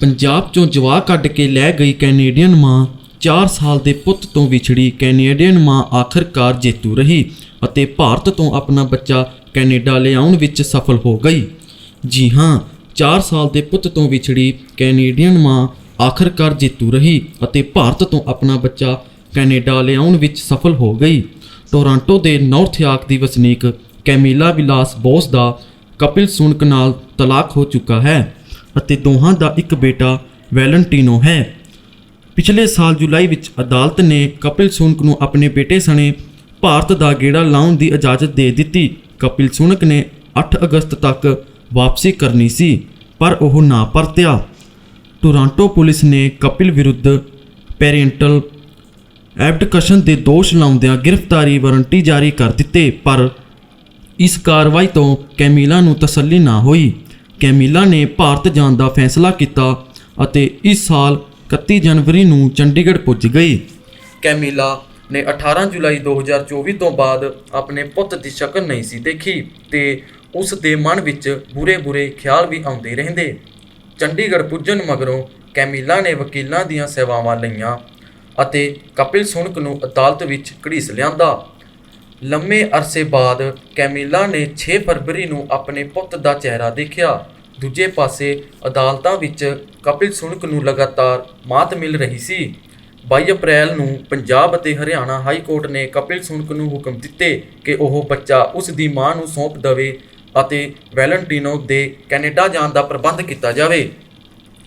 ਪੰਜਾਬ ਚੋਂ ਜਵਾਹ ਕੱਢ ਕੇ ਲੈ ਗਈ ਕੈਨੇਡੀਅਨ ਮਾਂ 4 ਸਾਲ ਦੇ ਪੁੱਤ ਤੋਂ ਵਿਛੜੀ ਕੈਨੇਡੀਅਨ ਮਾਂ ਆਖਰਕਾਰ ਜੇਤੂ ਰਹੀ ਅਤੇ ਭਾਰਤ ਤੋਂ ਆਪਣਾ ਬੱਚਾ ਕੈਨੇਡਾ ਲਿਆਉਣ ਵਿੱਚ ਸਫਲ ਹੋ ਗਈ। ਜੀ ਹਾਂ 4 ਸਾਲ ਦੇ ਪੁੱਤ ਤੋਂ ਵਿਛੜੀ ਕੈਨੇਡੀਅਨ ਮਾਂ ਆਖਰਕਾਰ ਜੇਤੂ ਰਹੀ ਅਤੇ ਭਾਰਤ ਤੋਂ ਆਪਣਾ ਬੱਚਾ ਕੈਨੇਡਾ ਲਿਆਉਣ ਵਿੱਚ ਸਫਲ ਹੋ ਗਈ। ਟੋਰਾਂਟੋ ਦੇ ਨਾਰਥ ਯਾਰਕ ਦੀ ਵਸਨੀਕ ਕੈਮੀਲਾ ਵਿਲਾਸ ਬੋਸ ਦਾ ਕਪਿਲ ਸੁਨਕ ਨਾਲ ਤਲਾਕ ਹੋ ਚੁੱਕਾ ਹੈ। ਅਤੇ ਦੋਹਾਂ ਦਾ ਇੱਕ ਬੇਟਾ ਵੈਲੈਂਟੀਨੋ ਹੈ। ਪਿਛਲੇ ਸਾਲ ਜੁਲਾਈ ਵਿੱਚ ਅਦਾਲਤ ਨੇ ਕਪਿਲ ਸੁਨਕ ਨੂੰ ਆਪਣੇ ਬੇਟੇ ਸਣੇ ਭਾਰਤ ਦਾ ਗੇੜਾ ਲਾਉਣ ਦੀ ਇਜਾਜ਼ਤ ਦੇ ਦਿੱਤੀ। ਕਪਿਲ ਸੁਨਕ ਨੇ 8 ਅਗਸਤ ਤੱਕ ਵਾਪਸੀ ਕਰਨੀ ਸੀ, ਪਰ ਉਹ ਨਾ ਪਰਤਿਆ। ਟੋਰਾਂਟੋ ਪੁਲਿਸ ਨੇ ਕਪਿਲ ਵਿਰੁੱਧ ਪੈਰੈਂਟਲ ਐਬਡਕਸ਼ਨ ਦੇ ਦੋਸ਼ ਲਾਉਂਦਿਆਂ ਗ੍ਰਿਫਤਾਰੀ ਵਾਰੰਟੀ ਜਾਰੀ ਕਰ ਦਿੱਤੇ, ਪਰ ਇਸ ਕਾਰਵਾਈ ਤੋਂ ਕੈਮੀਲਾ ਨੂੰ ਤਸੱਲੀ ਨਾ ਹੋਈ। ਕੈਮੀਲਾ ਨੇ ਭਾਰਤ ਜਾਣ ਦਾ ਫੈਸਲਾ ਕੀਤਾ ਅਤੇ ਇਸ ਸਾਲ 31 ਜਨਵਰੀ ਨੂੰ ਚੰਡੀਗੜ੍ਹ ਪੁੱਜ ਗਈ। ਕੈਮੀਲਾ ਨੇ 18 ਜੁਲਾਈ 2024 ਤੋਂ ਬਾਅਦ ਆਪਣੇ ਪੁੱਤ ਦੀ ਸ਼ਕਲ ਨਹੀਂ ਸੀ ਦੇਖੀ ਤੇ ਉਸ ਦੇ ਮਨ ਵਿੱਚ ਬੁਰੇ-ਬੁਰੇ ਖਿਆਲ ਵੀ ਆਉਂਦੇ ਰਹਿੰਦੇ। ਚੰਡੀਗੜ੍ਹ ਪੁੱਜਣ ਮਗਰੋਂ ਕੈਮੀਲਾ ਨੇ ਵਕੀਲਾਂ ਦੀਆਂ ਸੇਵਾਵਾਂ ਲਈਆਂ ਅਤੇ ਕਪਿਲ ਸੁਨਕ ਨੂੰ ਅਦਾਲਤ ਵਿੱਚ ਘੜੀਸ ਲਿਆਂਦਾ। ਲੰਮੇ ਅਰਸੇ ਬਾਅਦ ਕੈਮੀਲਾ ਨੇ 6 ਫਰਵਰੀ ਨੂੰ ਆਪਣੇ ਪੁੱਤ ਦਾ ਚਿਹਰਾ ਦੇਖਿਆ। ਦੂਜੇ ਪਾਸੇ ਅਦਾਲਤਾਂ ਵਿੱਚ ਕਪਿਲ ਸੁਣਕ ਨੂੰ ਲਗਾਤਾਰ ਮਾਤ ਮਿਲ ਰਹੀ ਸੀ। 22 ਅਪ੍ਰੈਲ ਨੂੰ ਪੰਜਾਬ ਅਤੇ ਹਰਿਆਣਾ ਹਾਈ ਕੋਰਟ ਨੇ ਕਪਿਲ ਸੁਣਕ ਨੂੰ ਹੁਕਮ ਦਿੱਤੇ ਕਿ ਉਹ ਬੱਚਾ ਉਸ ਦੀ ਮਾਂ ਨੂੰ ਸੌਂਪ ਦੇਵੇ ਅਤੇ ਵੈਲੈਂਟੀਨੋ ਦੇ ਕੈਨੇਡਾ ਜਾਣ ਦਾ ਪ੍ਰਬੰਧ ਕੀਤਾ ਜਾਵੇ।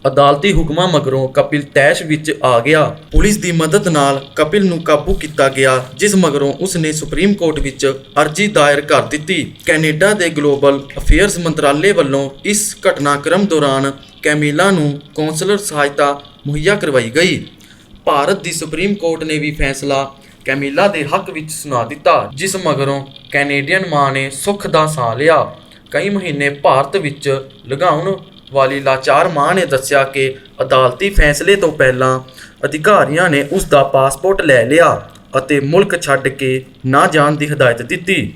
ਅਦਾਲਤੀ ਹੁਕਮਾਂ ਮਗਰੋਂ ਕਪਿਲ ਤੈਸ਼ ਵਿੱਚ ਆ ਗਿਆ। ਪੁਲਿਸ ਦੀ ਮਦਦ ਨਾਲ ਕਪਿਲ ਨੂੰ ਕਾਬੂ ਕੀਤਾ ਗਿਆ, ਜਿਸ ਮਗਰੋਂ ਉਸ ਨੇ ਸੁਪਰੀਮ ਕੋਰਟ ਵਿੱਚ ਅਰਜ਼ੀ ਦਾਇਰ ਕਰ ਦਿੱਤੀ। ਕੈਨੇਡਾ ਦੇ ਗਲੋਬਲ ਅਫੇਅਰਸ ਮੰਤਰਾਲੇ ਵੱਲੋਂ ਇਸ ਘਟਨਾਕ੍ਰਮ ਦੌਰਾਨ ਕੈਮੀਲਾ ਨੂੰ ਕੌਂਸਲਰ ਸਹਾਇਤਾ ਮੁਹੱਈਆ ਕਰਵਾਈ ਗਈ। ਭਾਰਤ ਦੀ ਸੁਪਰੀਮ ਕੋਰਟ ਨੇ ਵੀ ਫੈਸਲਾ ਕੈਮੀਲਾ ਦੇ ਹੱਕ ਵਿੱਚ ਸੁਣਾ ਦਿੱਤਾ, ਜਿਸ ਮਗਰੋਂ ਕੈਨੇਡੀਅਨ ਮਾਂ ਨੇ ਸੁੱਖ ਦਾ ਸਾਹ ਲਿਆ। ਕਈ ਮਹੀਨੇ ਭਾਰਤ ਵਿੱਚ ਲਗਾਉਣ ਵਾਲੀ ਲਾਚਾਰ ਮਾਂ ਨੇ ਦੱਸਿਆ ਕਿ ਅਦਾਲਤੀ ਫੈਸਲੇ ਤੋਂ ਪਹਿਲਾਂ ਅਧਿਕਾਰੀਆਂ ਨੇ ਉਸ ਦਾ ਪਾਸਪੋਰਟ ਲੈ ਲਿਆ ਅਤੇ ਮੁਲਕ ਛੱਡ ਕੇ ਨਾ ਜਾਣ ਦੀ ਹਦਾਇਤ ਦਿੱਤੀ।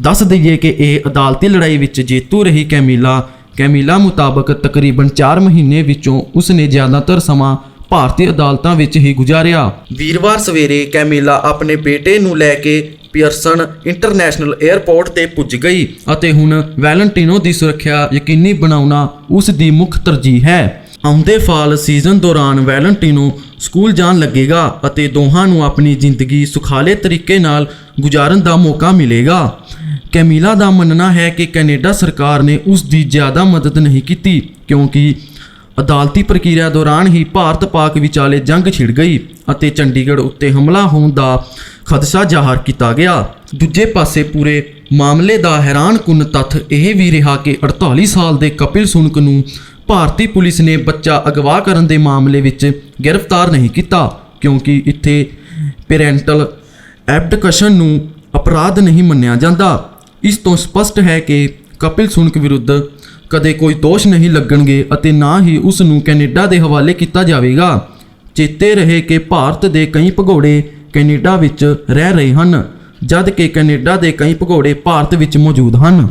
ਦੱਸ ਦਈਏ ਕਿ ਇਹ ਅਦਾਲਤੀ ਲੜਾਈ ਵਿੱਚ ਜੇਤੂ ਰਹੀ ਕੈਮੀਲਾ। ਕੈਮੀਲਾ ਮੁਤਾਬਕ ਤਕਰੀਬਨ 4 ਮਹੀਨੇ ਵਿੱਚੋਂ ਉਸ ਨੇ ਜ਼ਿਆਦਾਤਰ ਸਮਾਂ ਭਾਰਤੀ ਅਦਾਲਤਾਂ ਵਿੱਚ ਹੀ ਗੁਜ਼ਾਰਿਆ। ਵੀਰਵਾਰ ਸਵੇਰੇ ਕੈਮੀਲਾ ਆਪਣੇ ਬੇਟੇ ਨੂੰ ਲੈ ਕੇ ਪੀਅਰਸਨ ਇੰਟਰਨੈਸ਼ਨਲ 에ਅਰਪੋਰਟ ਤੇ ਪੁੱਜ ਗਈ ਅਤੇ ਹੁਣ ਵੈਲੈਂਟੀਨੋ ਦੀ ਸੁਰੱਖਿਆ ਯਕੀਨੀ ਬਣਾਉਣਾ ਉਸ ਦੀ ਮੁੱਖ ਤਰਜੀਹ ਹੈ। ਆਉਂਦੇ ਫਾਲ ਸੀਜ਼ਨ ਦੌਰਾਨ ਵੈਲੈਂਟੀਨੋ ਸਕੂਲ ਜਾਣ ਲੱਗੇਗਾ ਅਤੇ ਦੋਹਾਂ ਨੂੰ ਆਪਣੀ ਜ਼ਿੰਦਗੀ ਸੁਖਾਲੇ ਤਰੀਕੇ ਨਾਲ ਗੁਜ਼ਾਰਨ ਦਾ ਮੌਕਾ ਮਿਲੇਗਾ। ਕੈਮੀਲਾ ਦਾ ਮੰਨਣਾ ਹੈ ਕਿ ਕੈਨੇਡਾ ਸਰਕਾਰ ਨੇ ਉਸ ਦੀ ਜ਼ਿਆਦਾ ਮਦਦ ਨਹੀਂ ਕੀਤੀ ਕਿਉਂਕਿ ਅਦਾਲਤੀ ਪ੍ਰਕਿਰਿਆ ਦੌਰਾਨ ਹੀ ਭਾਰਤ ਪਾਕ ਵਿਚਾਲੇ ਜੰਗ ਛਿੜ ਗਈ ਅਤੇ ਚੰਡੀਗੜ੍ਹ ਉੱਤੇ ਹਮਲਾ ਹੋਣ ਦਾ ਖਦਸ਼ਾ ਜ਼ਾਹਰ ਕੀਤਾ ਗਿਆ। ਦੂਜੇ ਪਾਸੇ ਪੂਰੇ ਮਾਮਲੇ ਦਾ ਹੈਰਾਨਕੁੰਨ ਤੱਥ ਇਹ ਵੀ ਰਿਹਾ ਕਿ 48 ਸਾਲ ਦੇ ਕਪਿਲ ਸੁਨਕ ਨੂੰ ਭਾਰਤੀ ਪੁਲਿਸ ਨੇ ਬੱਚਾ ਅਗਵਾ ਕਰਨ ਦੇ ਮਾਮਲੇ ਵਿੱਚ ਗ੍ਰਿਫਤਾਰ ਨਹੀਂ ਕੀਤਾ, ਕਿਉਂਕਿ ਇੱਥੇ ਪੈਰੈਂਟਲ ਐਬਡਕਸ਼ਨ ਨੂੰ ਅਪਰਾਧ ਨਹੀਂ ਮੰਨਿਆ ਜਾਂਦਾ। ਇਸ ਤੋਂ ਸਪਸ਼ਟ ਹੈ ਕਿ ਕਪਿਲ ਸੁਨਕ ਵਿਰੁੱਧ ਕਦੇ ਕੋਈ ਦੋਸ਼ ਨਹੀਂ ਲੱਗਣਗੇ ਅਤੇ ਨਾ ਹੀ ਉਸ ਨੂੰ ਕੈਨੇਡਾ ਦੇ ਹਵਾਲੇ ਕੀਤਾ ਜਾਵੇਗਾ। ਚੇਤੇ ਰਹੇ ਕਿ ਭਾਰਤ ਦੇ ਕਈ ਭਗੌੜੇ ਕੈਨੇਡਾ ਵਿੱਚ ਰਹਿ ਰਹੇ ਹਨ, ਜਦ ਕਿ ਕੈਨੇਡਾ ਦੇ ਕਈ ਭਗੌੜੇ ਭਾਰਤ ਵਿੱਚ ਮੌਜੂਦ ਹਨ।